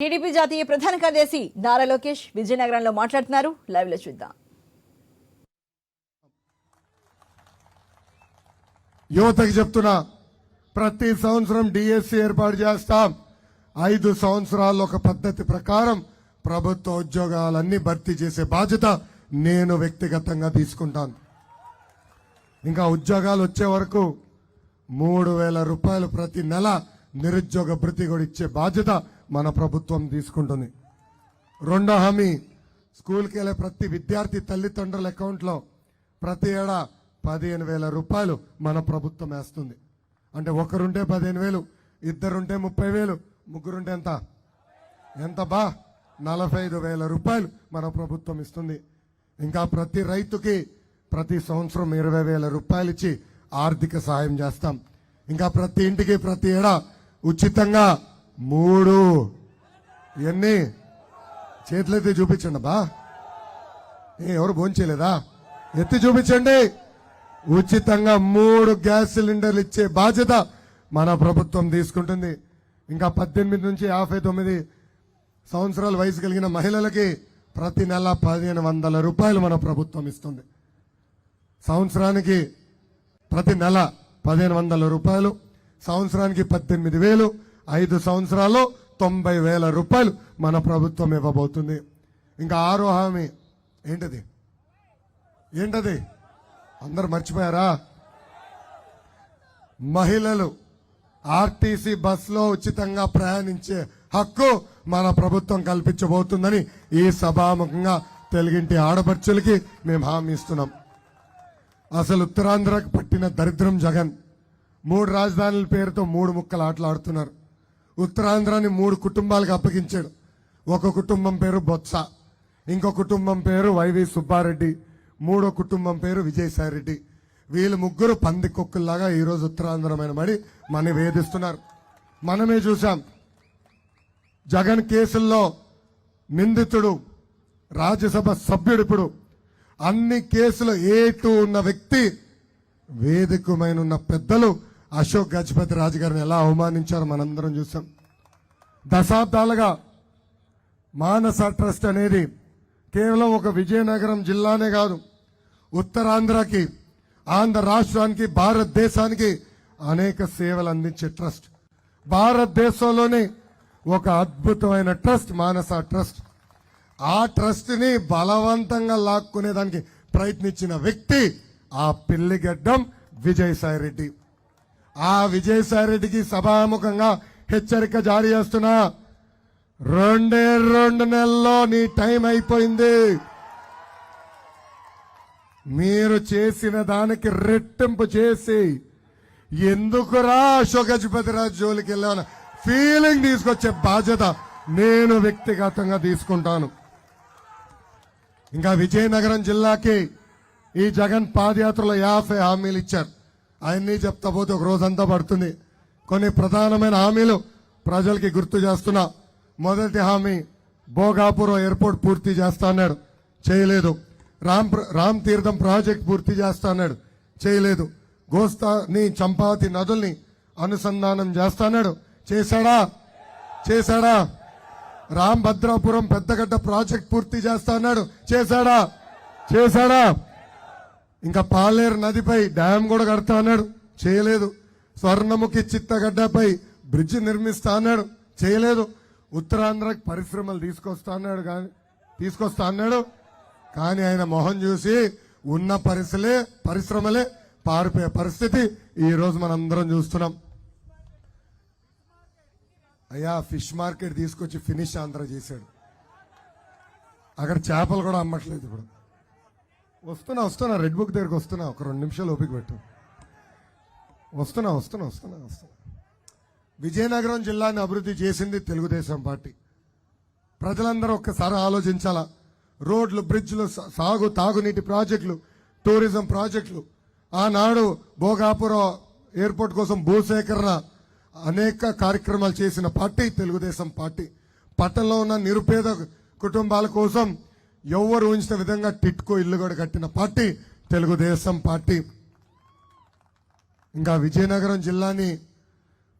TDP జాతీయ ప్రధాన కార్యదర్శి నారా లోకేష్ విజయనగరంలో మాట్లాడుతున్నారు. లైవ్లో చూద్దాం. యువతకి చెప్తున్నా ప్రతి సంవత్సరం డిఎస్సి ఏర్పాటు చేస్తాం. ఐదు సంవత్సరాల్లో ఒక పద్ధతి ప్రకారం ప్రభుత్వ ఉద్యోగాలన్నీ భర్తీ చేసే బాధ్యత నేను వ్యక్తిగతంగా తీసుకుంటాను. ఇంకా ఉద్యోగాలు వచ్చే వరకు మూడు వేల రూపాయలు ప్రతి నెల నిరుద్యోగ భృతి కూడా ఇచ్చే బాధ్యత మన ప్రభుత్వం తీసుకుంటుంది. రెండో హామీ స్కూల్కి వెళ్ళే ప్రతి విద్యార్థి తల్లిదండ్రుల అకౌంట్లో ప్రతి ఏడా పదిహేను వేల రూపాయలు మన ప్రభుత్వం వేస్తుంది. అంటే ఒకరుంటే పదిహేను వేలు ఇద్దరుంటే ముప్పై వేలు ముగ్గురుంటే ఎంత? ఎంత బా? నలభై ఐదు వేల రూపాయలు మన ప్రభుత్వం ఇస్తుంది. ఇంకా ప్రతి రైతుకి ప్రతి సంవత్సరం ఇరవై వేల రూపాయలు ఇచ్చి ఆర్థిక సహాయం చేస్తాం. ఇంకా ప్రతి ఇంటికి ప్రతి ఏడా ఉచితంగా మూడు. ఇవన్నీ చేతులైతే చూపించండి బా ఎవరు భోంచేయలేదా ఎత్తి చూపించండి. ఉచితంగా మూడు గ్యాస్ సిలిండర్లు ఇచ్చే బాధ్యత మన ప్రభుత్వం తీసుకుంటుంది. ఇంకా పద్దెనిమిది నుంచి యాభై తొమ్మిది సంవత్సరాల వయసు కలిగిన మహిళలకి ప్రతి నెల పదిహేను వందల రూపాయలు మన ప్రభుత్వం ఇస్తుంది. సంవత్సరానికి ప్రతి నెల పదిహేను వందల రూపాయలు సంవత్సరానికి పద్దెనిమిది వేలు ఐదు సంవత్సరాల్లో తొంభై వేల రూపాయలు మన ప్రభుత్వం ఇవ్వబోతుంది. ఇంకా ఆరో హామీ. ఏంటది? ఏంటది? అందరు మర్చిపోయారా? మహిళలు ఆర్టీసీ బస్సులో ఉచితంగా ప్రయాణించే హక్కు మన ప్రభుత్వం కల్పించబోతుందని ఈ సభాముఖంగా తెలుగింటి ఆడపడుచులకి మేము హామీ ఇస్తున్నాం. అసలు ఉత్తరాంధ్రకు పట్టిన దరిద్రం జగన్. మూడు రాజధానుల పేరుతో మూడు ముక్కలు ఆటలాడుతున్నారు. ఉత్తరాంధ్రాన్ని మూడు కుటుంబాలకు అప్పగించాడు. ఒక కుటుంబం పేరు బొత్స. ఇంకో కుటుంబం పేరు వైవి సుబ్బారెడ్డి. మూడో కుటుంబం పేరు విజయసాయి రెడ్డి వీళ్ళు ముగ్గురు పంది కుక్కల్లాగా ఈరోజు ఉత్తరాంధ్రమైన మడి మన వేధిస్తున్నారు. మనమే చూసాం జగన్ కేసుల్లో నిందితుడు రాజ్యసభ సభ్యుడు ఇప్పుడు. అన్ని కేసులు ఏ టూ ఉన్న వ్యక్తి వేదికమైన ఉన్న పెద్దలు అశోక్ గజపతి రాజు గారిని ఎలా అవమానించారో మనందరం చూసాం. దశాబ్దాలుగా మానస ట్రస్ట్ అనేది కేవలం ఒక విజయనగరం జిల్లానే కాదు ఉత్తరాంధ్రకి ఆంధ్ర రాష్ట్రానికి భారతదేశానికి అనేక సేవలు అందించే ట్రస్ట్. భారతదేశంలోనే ఒక అద్భుతమైన ట్రస్ట్ మానస ట్రస్ట్. ఆ ట్రస్ట్ని బలవంతంగా లాక్కునేదానికి ప్రయత్నించిన వ్యక్తి ఆ పిల్లిగడ్డం విజయసాయి రెడ్డి ఆ విజయసాయి రెడ్డికి సభాముఖంగా హెచ్చరిక జారీ చేస్తున్నా. రెండే రెండు నెలల్లో నీ టైం అయిపోయింది. మీరు చేసిన దానికి రెట్టింపు చేసి ఎందుకురా అశోక్ గజపతిరాజు జోలికి వెళ్ళాను ఫీలింగ్ తీసుకొచ్చే బాధ్యత నేను వ్యక్తిగతంగా తీసుకుంటాను. ఇంకా విజయనగరం జిల్లాకి ఈ జగన్ పాదయాత్రలో యాభై హామీలు ఇచ్చారు. అవన్నీ చెప్తా పోతే ఒక రోజంతా పడుతుంది. కొన్ని ప్రధానమైన హామీలు ప్రజలకి గుర్తు చేస్తున్నా. మొదటి హామీ భోగాపురం ఎయిర్పోర్ట్ పూర్తి చేస్తా అన్నాడు. చేయలేదు. రామ్ రామ్ తీర్థం ప్రాజెక్ట్ పూర్తి చేస్తా అన్నాడు. చేయలేదు. గోస్తాని చంపావతి నదుల్ని అనుసంధానం చేస్తాన్నాడు చేశాడా? చేశాడా? రామ్ భద్రాపురం పెద్దగడ్డ ప్రాజెక్ట్ పూర్తి చేస్తాన్నాడు చేశాడా? చేశాడా? ఇంకా పాలేరు నదిపై డ్యాం కూడా కడతా అన్నాడు. చేయలేదు. స్వర్ణముఖి చిత్తగడ్డపై బ్రిడ్జ్ నిర్మిస్తా అన్నాడు. చేయలేదు. ఉత్తరాంధ్రకి పరిశ్రమలు తీసుకొస్తా అన్నాడు కానీ తీసుకొస్తా అన్నాడు. కానీ ఆయన మొహం చూసి ఉన్న పరిశ్రమలే పరిశ్రమలే పారిపోయే పరిస్థితి ఈరోజు మనం మనందరం చూస్తున్నాం. అయ్యా ఫిష్ మార్కెట్ తీసుకొచ్చి ఫినిష్ ఆంధ్ర చేశాడు. అక్కడ చేపలు కూడా అమ్మట్లేదు ఇప్పుడు. వస్తున్నా వస్తున్నా రెడ్ బుక్ దగ్గరికి వస్తున్నా ఒక రెండు నిమిషాలు ఓపిక పెట్టు. వస్తున్నా వస్తున్నా వస్తున్నా వస్తున్నా. విజయనగరం జిల్లాని అభివృద్ధి చేసింది తెలుగుదేశం పార్టీ. ప్రజలందరూ ఒక్కసారి ఆలోచించాలా? రోడ్లు బ్రిడ్జ్లు సాగు తాగునీటి ప్రాజెక్టులు టూరిజం ప్రాజెక్టులు. ఆనాడు భోగాపురం ఎయిర్పోర్ట్ కోసం భూసేకరణ అనేక కార్యక్రమాలు చేసిన పార్టీ తెలుగుదేశం పార్టీ. పట్టణంలో ఉన్న నిరుపేద కుటుంబాల కోసం ఎవరు ఊహించిన విధంగా టిట్కో ఇల్లు కూడా కట్టిన పార్టీ తెలుగుదేశం పార్టీ. ఇంకా విజయనగరం జిల్లాని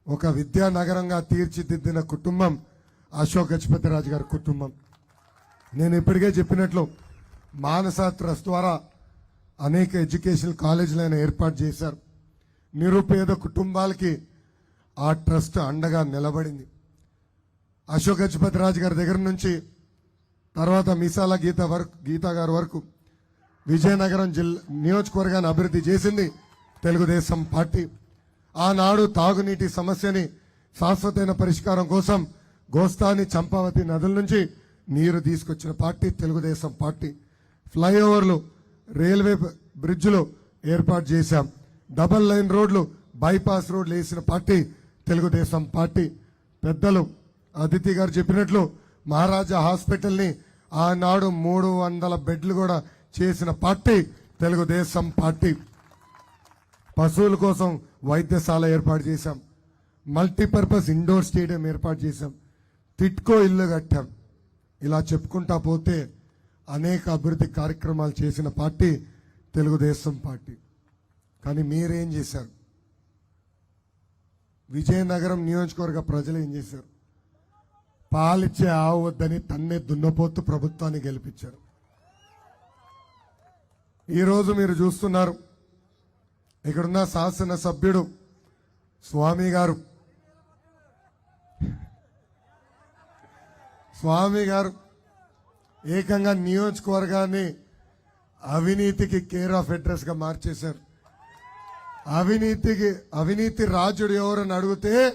ఒక విద్యా నగరంగా తీర్చిదిద్దిన కుటుంబం అశోక్ గజపతి రాజు గారి కుటుంబం. నేను ఇప్పటికే చెప్పినట్లు మానస ట్రస్ట్ ద్వారా అనేక ఎడ్యుకేషనల్ కాలేజీలు ఆయన ఏర్పాటు చేశారు. నిరుపేద కుటుంబాలకి ఆ ట్రస్ట్ అండగా నిలబడింది. అశోక్ గజపతి రాజు గారి దగ్గర నుంచి తర్వాత మిసాల గీత వరకు గీత గారి వరకు విజయనగరం జిల్లా నియోజకవర్గాన్ని అభివృద్ధి చేసింది తెలుగుదేశం పార్టీ. ఆనాడు తాగునీటి సమస్యని శాశ్వతమైన పరిష్కారం కోసం గోస్తాని చంపావతి నదుల నుంచి నీరు తీసుకొచ్చిన పార్టీ తెలుగుదేశం పార్టీ. ఫ్లైఓవర్లు రైల్వే బ్రిడ్జ్లు ఏర్పాటు చేశాం. డబల్ లైన్ రోడ్లు బైపాస్ రోడ్లు వేసిన పార్టీ తెలుగుదేశం పార్టీ. పెద్దలు అదితి గారు చెప్పినట్లు మహారాజా హాస్పిటల్ని ఆనాడు మూడు వందల బెడ్లు కూడా చేసిన పార్టీ తెలుగుదేశం పార్టీ. పశువుల కోసం వైద్యశాల ఏర్పాటు చేశాం. మల్టీపర్పస్ ఇండోర్ స్టేడియం ఏర్పాటు చేశాం. తిట్కో ఇల్లు కట్టాం. ఇలా చెప్పుకుంటా పోతే అనేక అభివృద్ధి కార్యక్రమాలు చేసిన పార్టీ తెలుగుదేశం పార్టీ. కానీ మీరేం చేశారు? విజయనగరం నియోజకవర్గ ప్రజలు ఏం చేశారు? పాలిచ్చే ఆవు వద్దని తన్నే దున్నపోతు ప్రభుత్వాన్ని గెలిపించారు. ఈరోజు మీరు చూస్తున్నారు ఇక్కడున్న శాసన సభ్యుడు స్వామి గారు. స్వామి గారు ఏకంగా నియోజకవర్గాన్ని అవినీతికి కేర్ ఆఫ్ అడ్రస్గా మార్చేశారు. అవినీతికి అవినీతి రాజుడు ఎవరని అడిగితే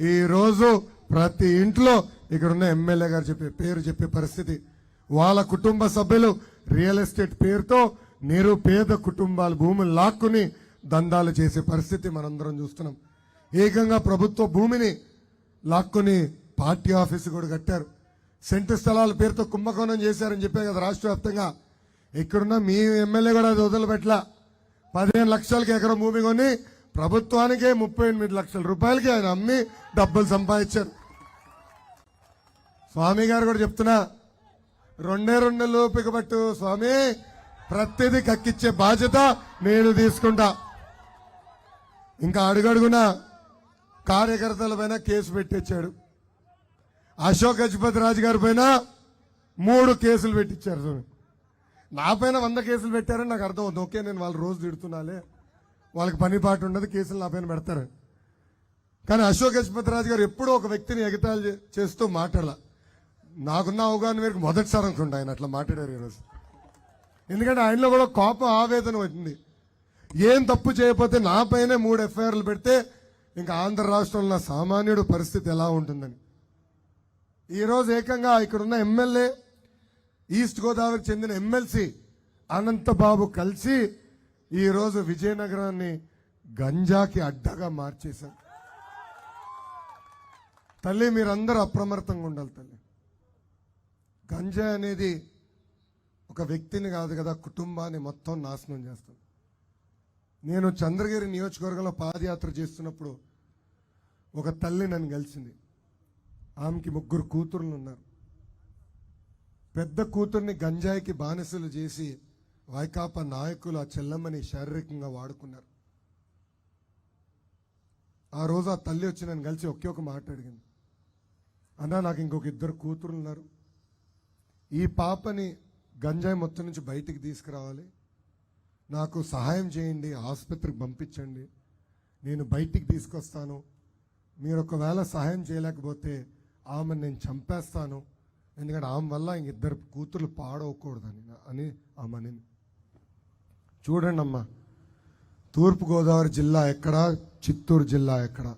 ఈ రోజు ప్రతి ఇంట్లో ఇక్కడున్న ఎమ్మెల్యే గారు చెప్పే పేరు చెప్పే పరిస్థితి. వాళ్ళ కుటుంబ సభ్యులు రియల్ ఎస్టేట్ పేరుతో నిరుపేద కుటుంబాలు భూములు లాక్కుని దందాలు చేసే పరిస్థితి మనందరం చూస్తున్నాం. ఏకంగా ప్రభుత్వ భూమిని లాక్కుని పార్టీ ఆఫీసు కూడా కట్టారు. సెంటు స్థలాల పేరుతో కుంభకోణం చేశారని చెప్పే కదా రాష్ట్ర వ్యాప్తంగా. ఇక్కడున్న మీ ఎమ్మెల్యే కూడా అది వదిలిపెట్టలా. పదిహేను లక్షలకి ఎకరం భూమి కొని ప్రభుత్వానికే ముప్పై ఎనిమిది లక్షల రూపాయలకి ఆయన అమ్మి డబ్బులు సంపాదించారు. స్వామి గారు కూడా చెప్తున్నా రెండే రెండు లోపిక పట్టు స్వామి ప్రతిదీ కక్కిచ్చే బాధ్యత నేను తీసుకుంటా. ఇంకా అడుగడుగున కార్యకర్తల పైన కేసు పెట్టించాడు అశోక్ గజపతి రాజు గారి పైన మూడు కేసులు పెట్టించారు చూడండి నా పైన వంద కేసులు పెట్టారని నాకు అర్థం అవుతుంది ఓకే నేను వాళ్ళు రోజు తిడుతున్నాలే. వాళ్ళకి పని పాటు ఉండదు కేసులు నా పైన పెడతారు. కానీ అశోక్ గజపతి రాజు గారు ఎప్పుడూ ఒక వ్యక్తిని ఎగతాళి చేస్తూ మాట్లాడాల. నాకున్న అవగాహన మేరకు మొదటిసారి అనుకుంటా ఆయన అట్లా మాట్లాడారు ఈరోజు. ఎందుకంటే ఆయనలో కూడా కోపం ఆవేదన వచ్చింది. ఏం తప్పు చేయకపోతే నా పైనే మూడు ఎఫ్ఐఆర్లు పెడితే ఇంకా ఆంధ్ర రాష్ట్రంలో నా సామాన్యుడు పరిస్థితి ఎలా ఉంటుందని. ఈరోజు ఏకంగా ఇక్కడున్న ఎమ్మెల్యే ఈస్ట్ గోదావరికి చెందిన ఎమ్మెల్సీ అనంతబాబు కలిసి ఈరోజు విజయనగరాన్ని గంజాకి అడ్డగా మార్చేశారు. తల్లి మీరందరూ అప్రమత్తంగా ఉండాలి తల్లి. గంజా అనేది ఒక వ్యక్తిని కాదు కదా కుటుంబాన్ని మొత్తం నాశనం చేస్తుంది. నేను చంద్రగిరి నియోజకవర్గంలో పాదయాత్ర చేస్తున్నప్పుడు ఒక తల్లి నన్ను కలిసింది ఆమెకి ముగ్గురు కూతుర్లు ఉన్నారు. పెద్ద కూతుర్ని గంజాయికి బానిసలు చేసి వైకాపా నాయకులు ఆ చెల్లమ్మని శారీరకంగా వాడుకున్నారు. ఆ రోజు ఆ తల్లి వచ్చి నన్ను కలిసి ఒకే ఒక మాట అడిగింది. అన్నా నాకు ఇంకొక ఇద్దరు కూతురు ఉన్నారు. ఈ పాపని గంజాయి మొత్తం నుంచి బయటికి తీసుకురావాలి. నాకు సహాయం చేయండి ఆసుపత్రికి పంపించండి. నేను బయటికి తీసుకొస్తాను. మీరు ఒకవేళ సహాయం చేయలేకపోతే ఆమె నేను చంపేస్తాను. ఎందుకంటే ఆమె వల్ల ఇంక ఇద్దరు కూతుర్లు పాడవకూడదని అని ఆమె అనింది. చూడండి అమ్మా తూర్పుగోదావరి జిల్లా ఎక్కడ చిత్తూరు జిల్లా ఎక్కడ?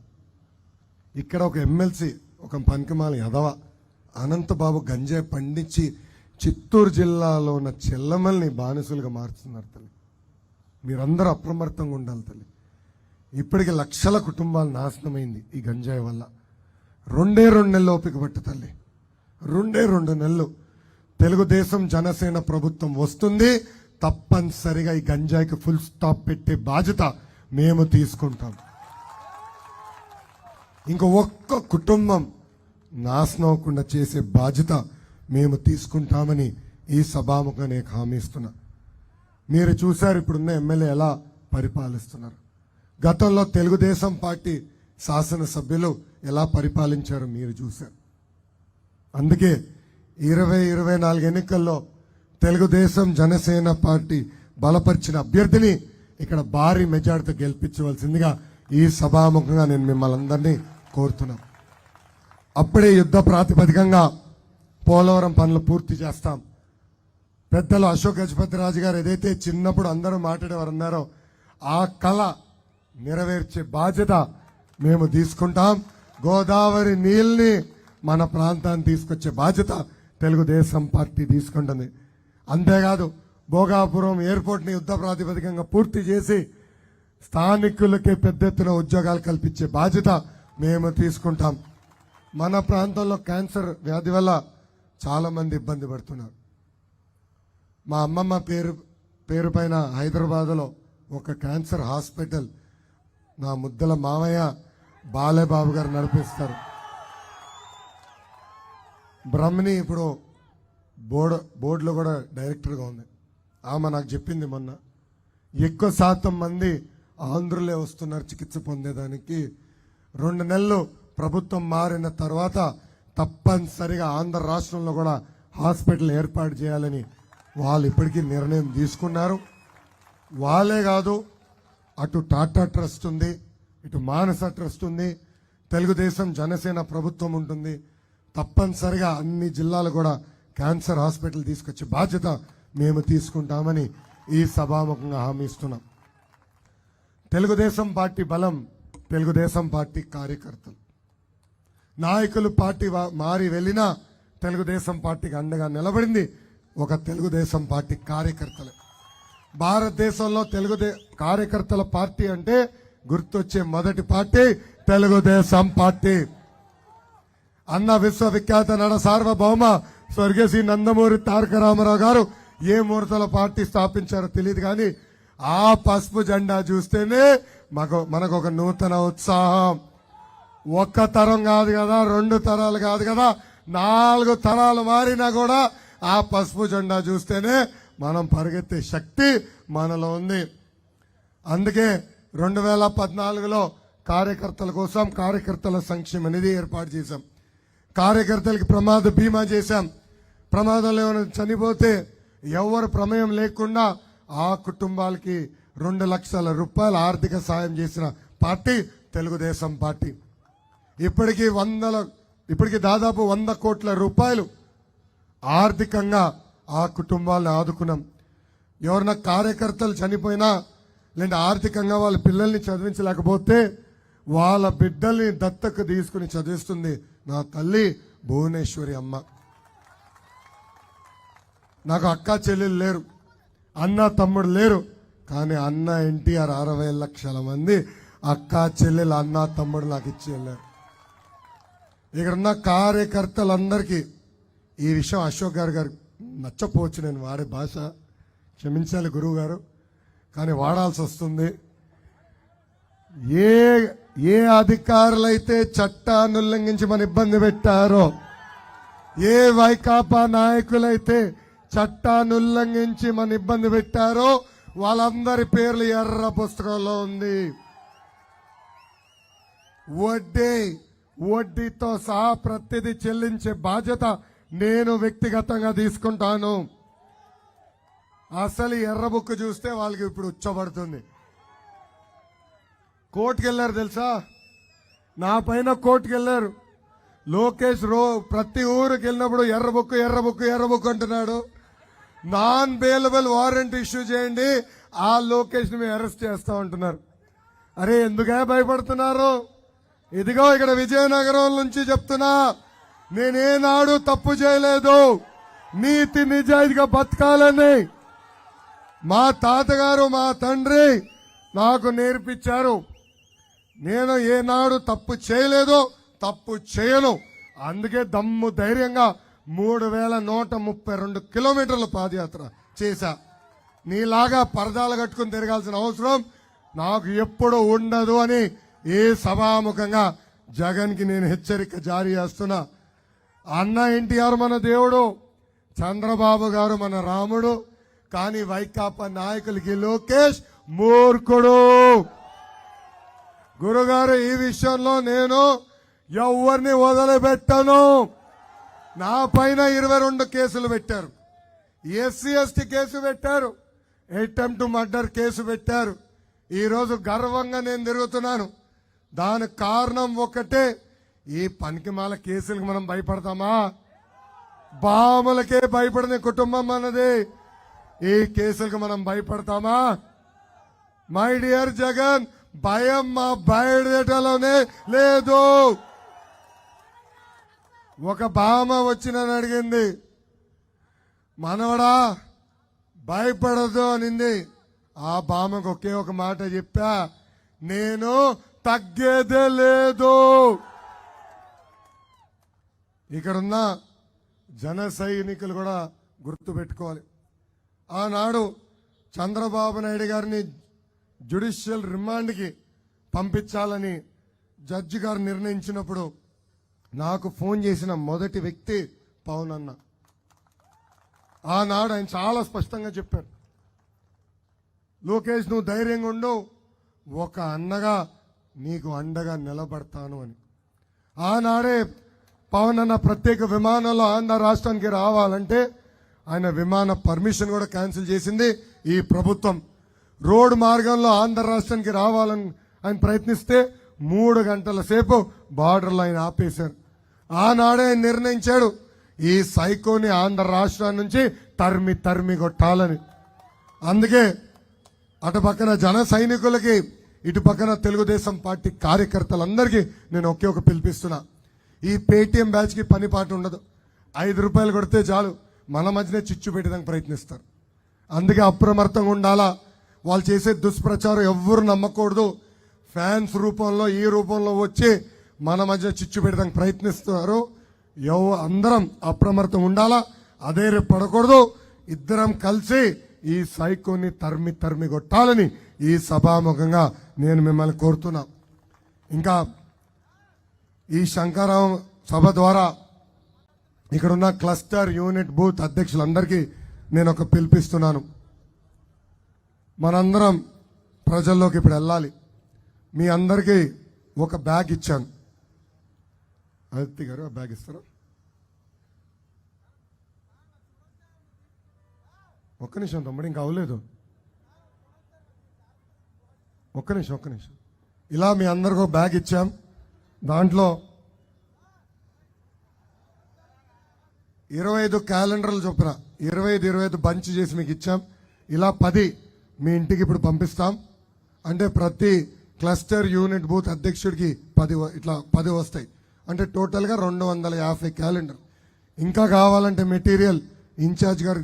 ఇక్కడ ఒక ఎమ్మెల్సీ ఒక పనికిమాల యదవ అనంతబాబు గంజాయి పండించి చిత్తూరు జిల్లాలో ఉన్న చెల్లమల్ని బానిసలుగా మారుతున్నారు తల్లి. మీరందరూ అప్రమత్తంగా ఉండాలి తల్లి. ఇప్పటికి లక్షల కుటుంబాలు నాశనమైంది ఈ గంజాయి వల్ల. రెండే రెండు నెలలు ఓపిక పట్టు తల్లి. రెండే రెండు నెలలు. తెలుగుదేశం జనసేన ప్రభుత్వం వస్తుంది తప్పనిసరిగా ఈ గంజాయికి ఫుల్ స్టాప్ పెట్టే బాధ్యత మేము తీసుకుంటాం. ఇంక ఒక్క కుటుంబం నాశనం అవ్వకుండా చేసే బాధ్యత మేము తీసుకుంటామని ఈ సభాముఖంగా నేను హామీ ఇస్తున్నా. మీరు చూశారు ఇప్పుడున్న ఎమ్మెల్యే ఎలా పరిపాలిస్తున్నారు. గతంలో తెలుగుదేశం పార్టీ శాసనసభ్యులు ఎలా పరిపాలించారో మీరు చూశారు. అందుకే ఇరవై ఇరవై నాలుగు ఎన్నికల్లో తెలుగుదేశం జనసేన పార్టీ బలపరిచిన అభ్యర్థిని ఇక్కడ భారీ మెజార్టీతో గెలిపించవలసిందిగా ఈ సభాముఖంగా నేను మిమ్మల్ని అందరినీ కోరుతున్నాను. అప్పుడే యుద్ధ ప్రాతిపదికంగా పోలవరం పనులు పూర్తి చేస్తాం. పెద్దలు అశోక్ గజపతి రాజు గారు ఏదైతే చిన్నప్పుడు అందరూ మాట్లాడేవారు అన్నారో ఆ కళ నెరవేర్చే బాధ్యత మేము తీసుకుంటాం. గోదావరి నీళ్ళని మన ప్రాంతాన్ని తీసుకొచ్చే బాధ్యత తెలుగుదేశం పార్టీ తీసుకుంటుంది. అంతేకాదు భోగాపురం ఎయిర్పోర్ట్ని యుద్ధ ప్రాతిపదికంగా పూర్తి చేసి స్థానికులకి పెద్ద ఎత్తున ఉద్యోగాలు కల్పించే బాధ్యత మేము తీసుకుంటాం. మన ప్రాంతంలో క్యాన్సర్ వ్యాధి వల్ల చాలామంది ఇబ్బంది పడుతున్నారు. మా అమ్మమ్మ పేరు పేరు పైన హైదరాబాద్లో ఒక క్యాన్సర్ హాస్పిటల్ నా ముద్దల మామయ్య బాలేబాబు గారు నడిపిస్తారు. బ్రహ్మని ఇప్పుడు బోర్డు బోర్డులో కూడా డైరెక్టర్గా ఉంది. ఆమె నాకు చెప్పింది మొన్న ఎక్కువ శాతం మంది ఆంధ్రులే వస్తున్నారు చికిత్స పొందేదానికి. రెండు నెలలు ప్రభుత్వం మారిన తర్వాత తప్పనిసరిగా ఆంధ్ర రాష్ట్రంలో కూడా హాస్పిటల్ ఏర్పాటు చేయాలని వాళ్ళు ఇప్పటికీ నిర్ణయం తీసుకున్నారు. వాళ్ళే కాదు అటు టాటా ట్రస్ట్ ఉంది ఇటు మానస ట్రస్ట్ ఉంది తెలుగుదేశం జనసేన ప్రభుత్వం ఉంటుంది. తప్పనిసరిగా అన్ని జిల్లాలు కూడా క్యాన్సర్ హాస్పిటల్ తీసుకొచ్చే బాధ్యత మేము తీసుకుంటామని ఈ సభాముఖంగా హామీ ఇస్తున్నాం. తెలుగుదేశం పార్టీ బలం తెలుగుదేశం పార్టీ కార్యకర్తలు. నాయకులు పార్టీ మారి వెళ్ళినా తెలుగుదేశం పార్టీకి అండగా నిలబడింది ఒక తెలుగుదేశం పార్టీ కార్యకర్తలు. భారతదేశంలో తెలుగుదే కార్యకర్తల పార్టీ అంటే గుర్తొచ్చే మొదటి పార్టీ తెలుగుదేశం పార్టీ. అన్న విశ్వవిఖ్యాత నడ సార్వభౌమ స్వర్గశ్రీ నందమూరి తారక రామారావు గారు ఏ ముహూర్తంలో పార్టీ స్థాపించారో తెలియదు కానీ ఆ పసుపు జెండా చూస్తేనే మాకు మనకు ఒక నూతన ఉత్సాహం. ఒక్క తరం కాదు కదా రెండు తరాలు కాదు కదా నాలుగు తరాలు మారినా కూడా ఆ పసుపు జెండా చూస్తేనే మనం పరిగెత్తే శక్తి మనలో ఉంది. అందుకే రెండు వేల పద్నాలుగులో కార్యకర్తల కోసం కార్యకర్తల సంక్షేమ నిధి ఏర్పాటు చేశాం. కార్యకర్తలకి ప్రమాద బీమా చేశాం. ప్రమాదంలో ఏమైనా చనిపోతే ఎవరు ప్రమేయం లేకుండా ఆ కుటుంబాలకి రెండు లక్షల రూపాయల ఆర్థిక సాయం చేసిన పార్టీ తెలుగుదేశం పార్టీ. ఇప్పటికీ వందల ఇప్పటికి దాదాపు వంద కోట్ల రూపాయలు ఆర్థికంగా ఆ కుటుంబాలను ఆదుకున్నాం. ఎవరన్నా కార్యకర్తలు చనిపోయినా లేదా ఆర్థికంగా వాళ్ళ పిల్లల్ని చదివించలేకపోతే వాళ్ళ బిడ్డల్ని దత్తకు తీసుకుని చదివిస్తుంది నా తల్లి భువనేశ్వరి అమ్మ. నాకు అక్క చెల్లెలు లేరు అన్న తమ్ముడు లేరు కానీ అన్న ఎన్టీఆర్ అరవై లక్షల మంది అక్క చెల్లెలు అన్న తమ్ముడు నాకు ఇచ్చి వెళ్ళారు ఇక్కడ ఉన్న కార్యకర్తలందరికీ ఈ విషయం అశోక్ గారు గారు నచ్చపోవచ్చు. నేను వాడే భాష క్షమించాలి గురువు గారు కానీ వాడాల్సి వస్తుంది. ఏ ఏ అధికారులైతే చట్టాన్ని ఉల్లంఘించి మన ఇబ్బంది పెట్టారో ఏ వైకాపా నాయకులైతే చట్టాన్ని ఉల్లంఘించి మన ఇబ్బంది పెట్టారో వాళ్ళందరి పేర్లు ఎర్ర పుస్తకంలో ఉంది. వడ్డీ వడ్డీతో సహా ప్రతిదీ చెల్లించే బాధ్యత నేను వ్యక్తిగతంగా తీసుకుంటాను. అసలు ఎర్రబుక్కు ఎర్ర బుక్ చూస్తే వాళ్ళకి ఇప్పుడు ఉచ్చబడుతుంది. కోర్టుకు వెళ్ళారు తెలుసా? నా పైన కోర్టుకు వెళ్ళారు లోకేష్ రో ప్రతి ఊరికి వెళ్ళినప్పుడు ఎర్ర బుక్ ఎర్ర బుక్ ఎర్ర బుక్ అంటున్నాడు. నాన్ బెయిలబుల్ వారెంట్ ఇష్యూ చేయండి. ఆ లోకేష్ని మేము అరెస్ట్ చేస్తా ఉంటున్నారు. అరే ఎందుకే భయపడుతున్నారు? ఇదిగో ఇక్కడ విజయనగరం నుంచి చెప్తున్నా నేనేనాడు తప్పు చేయలేదు. నీతి నిజాయితీగా బతకాలని. మా తాతగారు మా తండ్రి నాకు నేర్పించారు. నేను ఏనాడు తప్పు చేయలేదు తప్పు చేయను. అందుకే దమ్ము ధైర్యంగా మూడు వేల నూట ముప్పై రెండు కిలోమీటర్ల పాదయాత్ర చేశా. నీలాగా పరదాలు కట్టుకుని తిరగాల్సిన అవసరం నాకు ఎప్పుడు ఉండదు అని ఏ సభాముఖంగా జగన్కి నేను హెచ్చరిక జారీ చేస్తున్నా. అన్న ఎన్టీఆర్ మన దేవుడు చంద్రబాబు గారు మన రాముడు కానీ వైకాపా నాయకులకి లోకేష్ మూర్ఖుడు. గురుగారు ఈ విషయంలో నేను ఎవరిని వదిలిపెట్టను. నా పైన ఇరవై రెండు కేసులు పెట్టారు. ఎస్సీ ఎస్టీ కేసు పెట్టారు. అటెంప్ట్ టు మర్డర్ కేసు పెట్టారు. ఈరోజు గర్వంగా నేను తిరుగుతున్నాను. దానికి కారణం ఒకటే. ఈ పనికిమాల కేసులకు మనం భయపడతామా? బాములకే భయపడిన కుటుంబం అన్నది. ఈ కేసులకు మనం భయపడతామా? మై డియర్ జగన్ భయం మా బయటలోనే లేదు. ఒక బామ వచ్చినని అడిగింది మనవడా భయపడదు అనింది. ఆ బామకు ఒకే ఒక మాట చెప్పా నేను తగ్గేదే లేదు. ఇక్కడున్న జన సైనికులు కూడా గుర్తు పెట్టుకోవాలి. ఆనాడు చంద్రబాబు నాయుడు గారిని జ్యుడిషియల్ రిమాండ్కి పంపించాలని జడ్జి గారు నిర్ణయించినప్పుడు నాకు ఫోన్ చేసిన మొదటి వ్యక్తి పవన్ అన్న. ఆనాడు ఆయన చాలా స్పష్టంగా చెప్పారు. లోకేష్ నువ్వు ధైర్యంగా ఉండు ఒక అన్నగా నీకు అండగా నిలబడతాను అని. ఆనాడే పవన్ అన్న ప్రత్యేక విమానంలో ఆంధ్ర రాష్ట్రానికి రావాలంటే ఆయన విమాన పర్మిషన్ కూడా క్యాన్సిల్ చేసింది ఈ ప్రభుత్వం. రోడ్డు మార్గంలో ఆంధ్ర రాష్ట్రానికి రావాలని ఆయన ప్రయత్నిస్తే మూడు గంటల సేపు బార్డర్లో ఆయన ఆపేశారు. ఆనాడే నిర్ణయించాడు ఈ సైకోని ఆంధ్ర రాష్ట్రం నుంచి తరిమి తరిమి కొట్టాలని. అందుకే అటు పక్కన జన సైనికులకి ఇటు పక్కన తెలుగుదేశం పార్టీ కార్యకర్తలందరికీ నేను ఒకే ఒక పిలిపిస్తున్నా. ఈ పేటీఎం బ్యాచ్కి పని పాట ఉండదు. ఐదు రూపాయలు కొడితే చాలు. మన మధ్యనే చిచ్చు పెట్టడానికి ప్రయత్నిస్తారు. అందుకే అప్రమత్తంగా ఉండాలా? వాళ్ళు చేసే దుష్ప్రచారం ఎవ్వరు నమ్మకూడదు. ఫ్యాన్స్ రూపంలో ఈ రూపంలో వచ్చి మన మధ్య చిచ్చు పెట్టడానికి ప్రయత్నిస్తున్నారు ఎవ అందరం అప్రమత్తం ఉండాలా? అదే రేపు పడకూడదు. ఇద్దరం కలిసి ఈ సైకోని తరిమి తరిమి కొట్టాలని ఈ సభాముఖంగా నేను మిమ్మల్ని కోరుతున్నా. ఇంకా ఈ శంకరాం సభ ద్వారా ఇక్కడున్న క్లస్టర్ యూనిట్ బూత్ అధ్యక్షులందరికీ నేను ఒక పిలిపిస్తున్నాను. మనందరం ప్రజల్లోకి ఇప్పుడు వెళ్ళాలి. మీ అందరికీ ఒక బ్యాగ్ ఇచ్చాను. అదితి గారు ఆ బ్యాగ్ ఇస్తారు? ఒక్క నిమిషం తమ్ముడు ఇంకా అవ్వలేదు. ఒక్క నిమిషం ఒక్క నిమిషం. ఇలా మీ అందరికి బ్యాగ్ ఇచ్చాం. దాంట్లో ఇరవై ఐదు క్యాలెండర్లు చొప్పున ఇరవై ఐదు ఇరవై ఐదు బంచ్ చేసి మీకు ఇచ్చాం. ఇలా పది మీ ఇంటికి ఇప్పుడు పంపిస్తాం. అంటే ప్రతి క్లస్టర్ యూనిట్ బూత్ అధ్యక్షుడికి పది వ- ఇట్లా పది వస్తాయి. అంటే టోటల్గా రెండు వందల యాభై క్యాలెండర్. ఇంకా కావాలంటే మెటీరియల్ ఇన్ఛార్జ్ గారు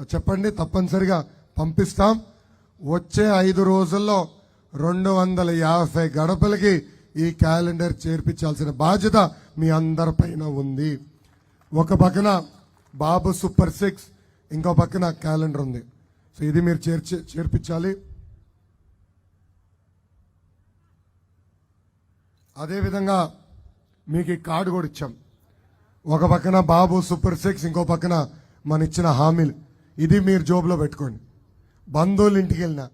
చెప్పండి తప్పనిసరిగా పంపిస్తాం. వచ్చే ఐదు రోజుల్లో రెండు వందల యాభై గడపలకి ఈ క్యాలెండర్ చేర్పించాల్సిన బాధ్యత మీ అందరిపైన ఉంది. ఒక పక్కన బాబు సూపర్ సిక్స్ ఇంకో పక్కన క్యాలెండర్ ఉంది. సో ఇది మీరు చేర్చి చేర్పించాలి. అదేవిధంగా మీకు ఈ కార్డు కూడా ఇచ్చాం. ఒక పక్కన బాబు సూపర్ సిక్స్ ఇంకో పక్కన మన ఇచ్చిన హామీలు. ఇది మీరు జోబులో పెట్టుకోండి. బంధువులు ఇంటికి వెళ్ళినా